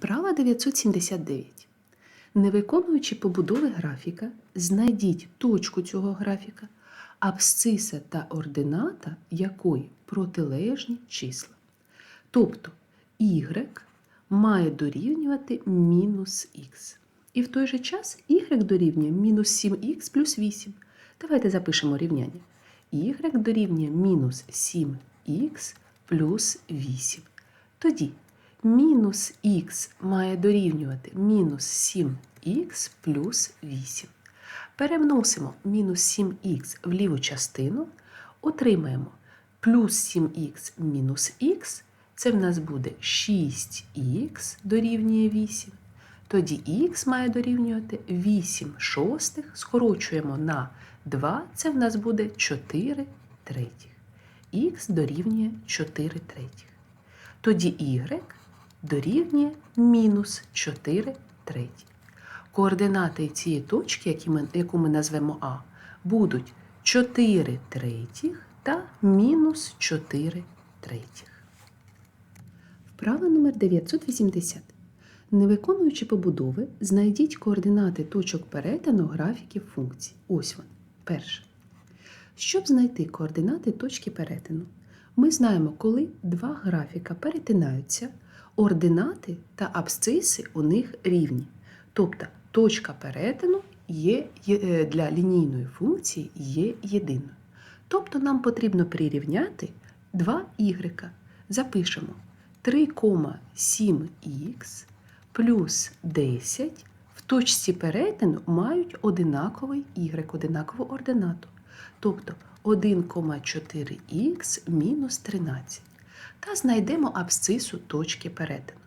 Вправа 979. Не виконуючи побудови графіка, знайдіть точку цього графіка, абсциса та ордината якої протилежні числа. Тобто y має дорівнювати мінус х. І в той же час y дорівнює мінус 7х плюс 8. Давайте запишемо рівняння. y дорівнює мінус 7х плюс 8. Тоді мінус х має дорівнювати мінус 7х плюс 8. Перевносимо мінус 7х в ліву частину, отримаємо плюс 7х мінус х, це в нас буде 6х дорівнює 8. Тоді х має дорівнювати 8 шостих, скорочуємо на 2, це в нас буде 4 третіх. х дорівнює 4 третіх. Тоді y дорівнює мінус 4 треті. Координати цієї точки, яку ми назвемо А, будуть 4 третіх та мінус 4 третіх. Вправа номер 980. Не виконуючи побудови, знайдіть координати точок перетину графіків функцій. Ось вони. Перше. Щоб знайти координати точки перетину, ми знаємо, коли два графіка перетинаються, ординати та абсциси у них рівні. Тобто точка перетину є є- для лінійної функції є єдиною. Тобто нам потрібно прирівняти 2 y. Запишемо 3,7х плюс 10 в точці перетину мають одинаковий y, одинакову ординату. Тобто 1,4х мінус 13. Та знайдемо абсцису точки перетину.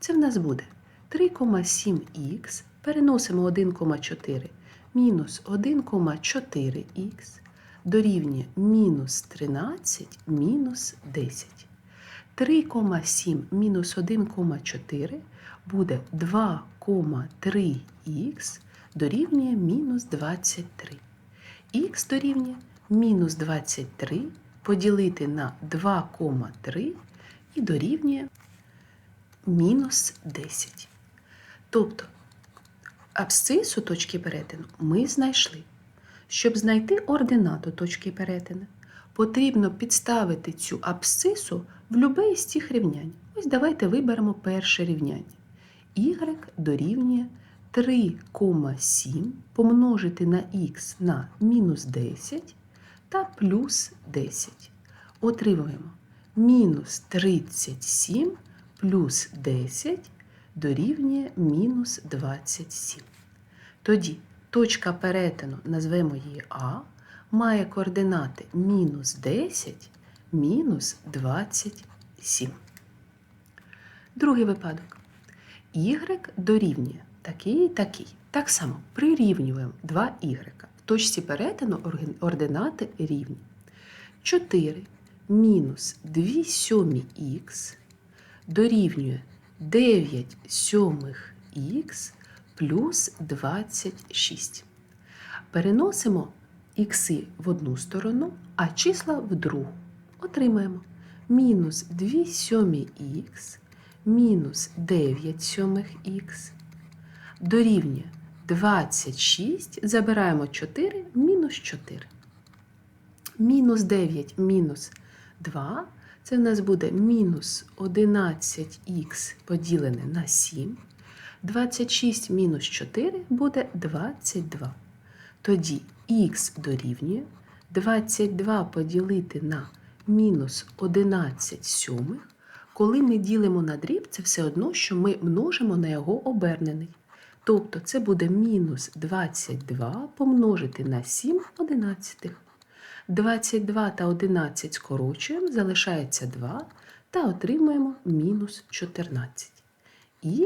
Це в нас буде 3,7х, переносимо 1,4 мінус 1,4х дорівнює мінус 13 мінус 10. 3,7 мінус 1,4 буде 2,3х дорівнює мінус 23. Х дорівнює мінус 23 поділити на 2,3 і дорівнює мінус 10. Тобто абсцису точки перетину ми знайшли. Щоб знайти ординату точки перетину, потрібно підставити цю абсцису в любе із цих рівнянь. Ось давайте виберемо перше рівняння. y дорівнює 3,7 помножити на х на мінус 10 та плюс 10. Отримуємо мінус 37 плюс 10 дорівнює мінус 27. Тоді точка перетину, назвемо її А, має координати мінус 10, мінус 27. Другий випадок. Y дорівнює такий і такий. Так само прирівнюємо 2 y. Точці перетину ординати рівні. 4 мінус 2 сьомі х дорівнює 9 сьомих х плюс 26. Переносимо ікси в одну сторону, а числа в другу. Отримаємо мінус 2 сьомі х мінус 9 сьомих х дорівнює 26, забираємо 4, мінус 4. Мінус 9 мінус 2, це в нас буде мінус 11х поділене на 7. 26 мінус 4 буде 22. Тоді х дорівнює 22 поділити на мінус 11 сьомих. Коли ми ділимо на дріб, це все одно, що ми множимо на його обернений. Тобто це буде мінус 22 помножити на 7 одинадцятих. 22 та 11 скорочуємо, залишається 2 та отримуємо мінус 14.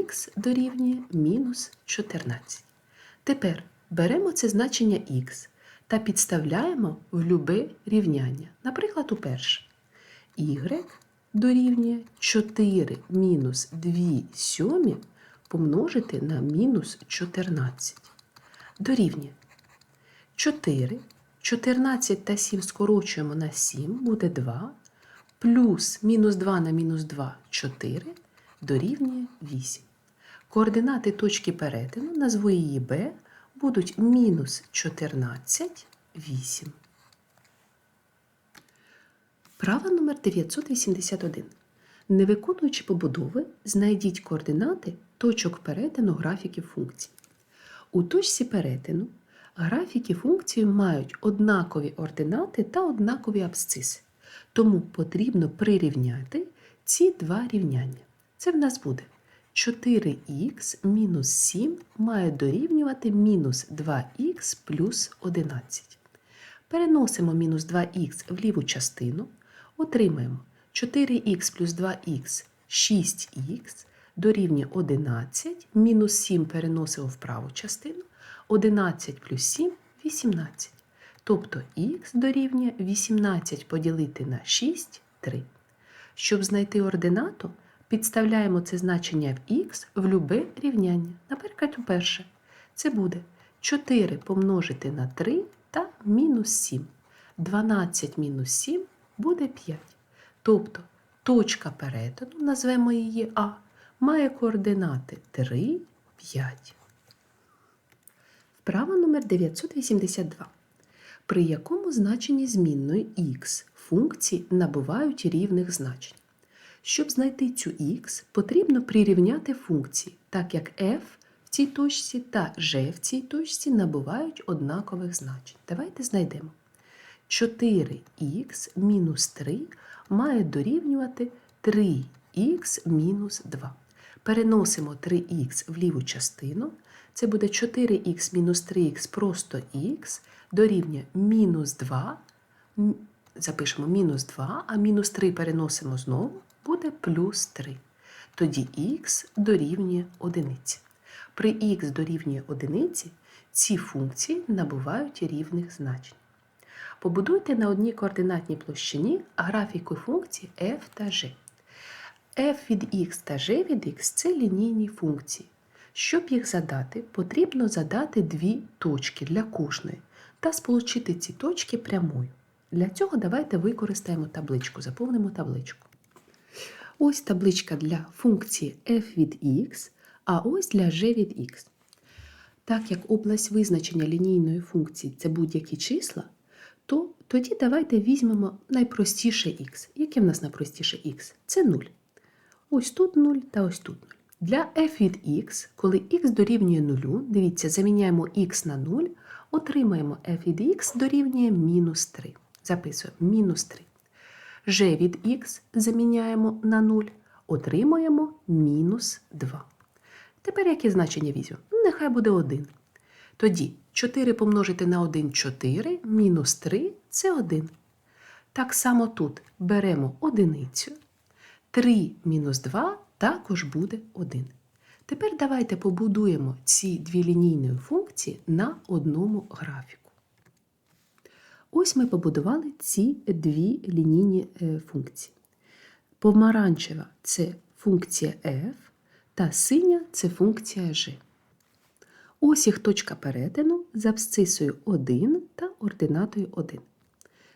Х дорівнює мінус 14. Тепер беремо це значення х та підставляємо в любе рівняння. Наприклад, у перше. y дорівнює 4 мінус 2 сьомі помножити на мінус 14. Дорівнює 4. 14 та 7 скорочуємо на 7, буде 2. Плюс мінус 2 на мінус 2 4 дорівнює 8. Координати точки перетину, назву її Б, будуть мінус 14, 8. Права номер 981. Не виконуючи побудови, знайдіть координати точок перетину графіків функцій. У точці перетину графіки функції мають однакові ординати та однакові абсциси. Тому потрібно прирівняти ці два рівняння. Це в нас буде 4х мінус 7 має дорівнювати мінус 2х плюс 11. Переносимо мінус 2х в ліву частину, отримаємо 4х плюс 2х 6х дорівнює 11, мінус 7 переносимо в праву частину, 11 плюс 7 18. Тобто х дорівнює 18 поділити на 6 3. Щоб знайти ординату, підставляємо це значення в х в любе рівняння. Наприклад, у перше. Це буде 4 помножити на 3 та мінус 7. 12 мінус 7 буде 5. Тобто точка перетину, назвемо її А, має координати 3, 5. Вправа номер 982. При якому значенні змінної х функції набувають рівних значень. Щоб знайти цю х, потрібно прирівняти функції, так як f в цій точці та g в цій точці набувають однакових значень. Давайте знайдемо. 4х мінус 3 має дорівнювати 3х мінус 2. Переносимо 3х в ліву частину. Це буде 4х мінус 3х просто х дорівнює мінус 2. Запишемо мінус 2, а мінус 3 переносимо знову, буде плюс 3. Тоді х дорівнює 1. При х дорівнює 1 ці функції набувають рівних значень. Побудуйте на одній координатній площині графіку функцій f та g. f від x та g від x це лінійні функції. Щоб їх задати, потрібно задати дві точки для кожної та сполучити ці точки прямою. Для цього давайте використаємо табличку, заповнимо табличку. Ось табличка для функції f від x, а ось для g від x. Так як область визначення лінійної функції це будь-які числа, то тоді давайте візьмемо найпростіше х. Яке в нас найпростіше х? Це 0. Ось тут 0 та ось тут 0. Для f від x, коли x дорівнює 0, дивіться, заміняємо x на 0, отримаємо f від x дорівнює мінус 3. Записуємо мінус 3. g від x заміняємо на 0, отримуємо мінус 2. Тепер яке значення візьмемо? Нехай буде 1. Тоді 4 помножити на 1 4, мінус 3 це 1. Так само тут беремо одиницю. 3 мінус 2 також буде 1. Тепер давайте побудуємо ці дві лінійні функції на одному графіку. Ось ми побудували ці дві лінійні е, функції. Помаранчева це функція f, та синя це функція g. Ось їх точка перетину з абсцисою 1 та ординатою 1.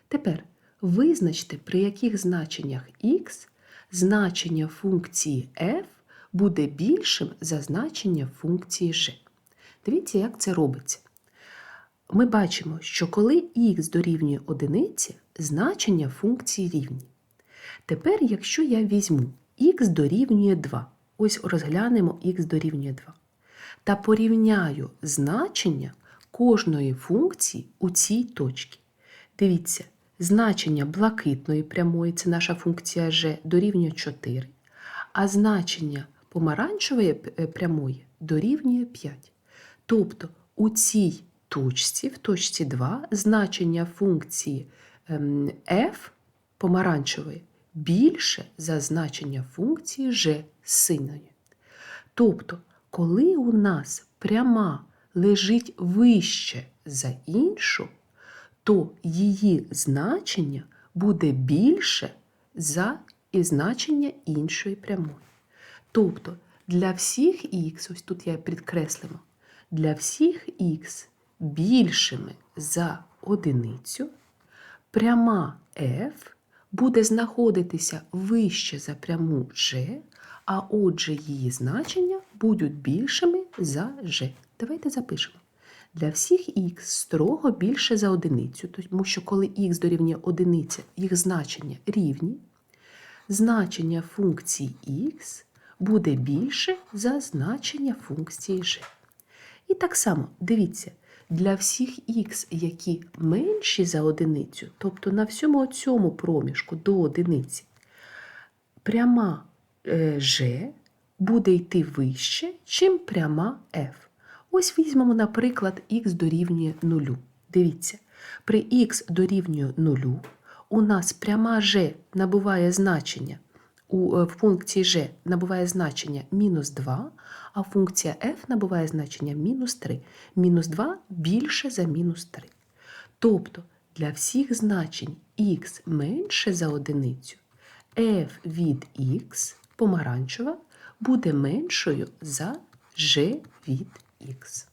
Тепер визначте, при яких значеннях x значення функції f буде більшим за значення функції g. Дивіться, як це робиться. Ми бачимо, що коли х дорівнює 1, значення функції рівні. Тепер, якщо я візьму х дорівнює 2, ось розглянемо х дорівнює 2, та порівняю значення кожної функції у цій точці. Дивіться, значення блакитної прямої, це наша функція g, дорівнює 4, а значення помаранчевої прямої дорівнює 5. Тобто у цій точці, в точці 2, значення функції ем, f помаранчевої більше за значення функції g синьої. Тобто, коли у нас пряма лежить вище за іншу, то її значення буде більше за і значення іншої прямої. Тобто для всіх х, ось тут я підкреслимо, для всіх х більшими за одиницю, пряма f буде знаходитися вище за пряму g, а отже її значення будуть більшими за g. Давайте запишемо. Для всіх х строго більше за одиницю, тому що коли х дорівнює одиниця, їх значення рівні, значення функції х буде більше за значення функції g. І так само, дивіться, для всіх х, які менші за одиницю, тобто на всьому цьому проміжку до одиниці, пряма g буде йти вище, чим пряма f. Ось візьмемо, наприклад, х дорівнює 0. Дивіться, при х дорівнює 0 у нас пряма g набуває значення, у е, функції g набуває значення мінус 2, а функція f набуває значення мінус 3. Мінус 2 більше за мінус 3. Тобто для всіх значень х менше за одиницю, f від x помаранчева буде меншою за g від x.